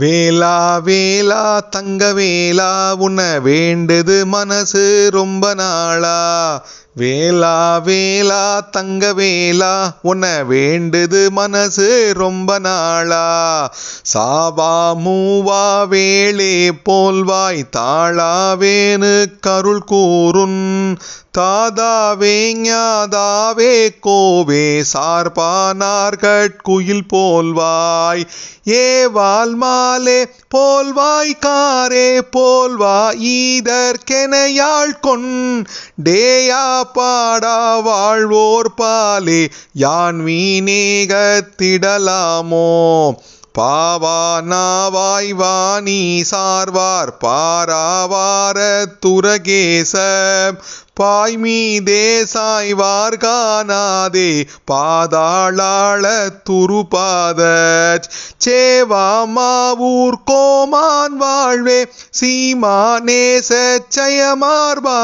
வேலா வேலா தங்க வேலா உன்னை வேண்டுது மனசு ரொம்ப நாளா. வேலா வேலா தங்க வேலா உன்னை வேண்டுது மனசு ரொம்ப நாளா. சாவா மூவா வேளே போல்வாய் தாளாவேனு கருள் கூறுன். தாதாவே ஞாதாவே கோவே சார்பானார்கட்குயில் போல்வாய் ஏ வால்மா போல்வாய் காரே போல்வா ஈதற்கெனையாள் கொன் டேயா பாடா வாழ்வோர் பாலே யான் வீணேகத்திடலாமோ? பாவா நாவாய் வாணி சார்வார் பாராவார துரகேச பாய் மீதே சாய்வார் காணாதே பாதாளாள துருபாத சேவா மாவூர் கோமான் வாழ்வே சீமானேச ஜயமார்பா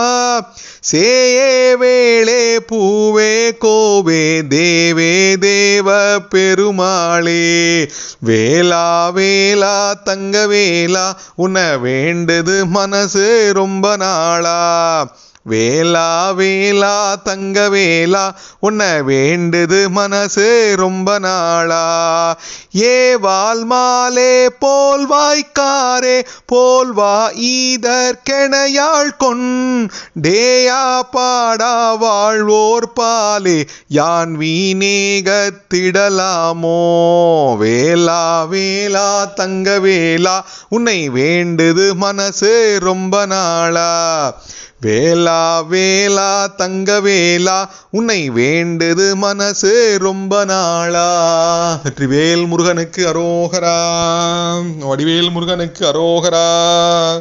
சேயே வேளே பூவே கோவே தேவே தேவ பெருமாளே. வேலா வேலா தங்க வேலா உன வேண்டது மனசு ரொம்ப நாளா. வேலா வேலா தங்க வேலா உன்னை வேண்டுது மனசு ரொம்ப நாளா. ஏ வால்மாலே போல் வாய்க்காரே போல் போல்வா ஈதற்கெனையாள் கொன். டேயா பாடா வாழ்வோர் பாலே யான் வீணேகத்திடலாமோ. வேலா வேலா தங்க வேலா உன்னை வேண்டுது மனசு ரொம்ப நாளா. வேலா வேலா தங்க வேலா உன்னை வேண்டுது மனசு ரொம்ப நாளா. வெற்றிவேல் முருகனுக்கு அரோகரா. வடிவேல் முருகனுக்கு அரோகரா.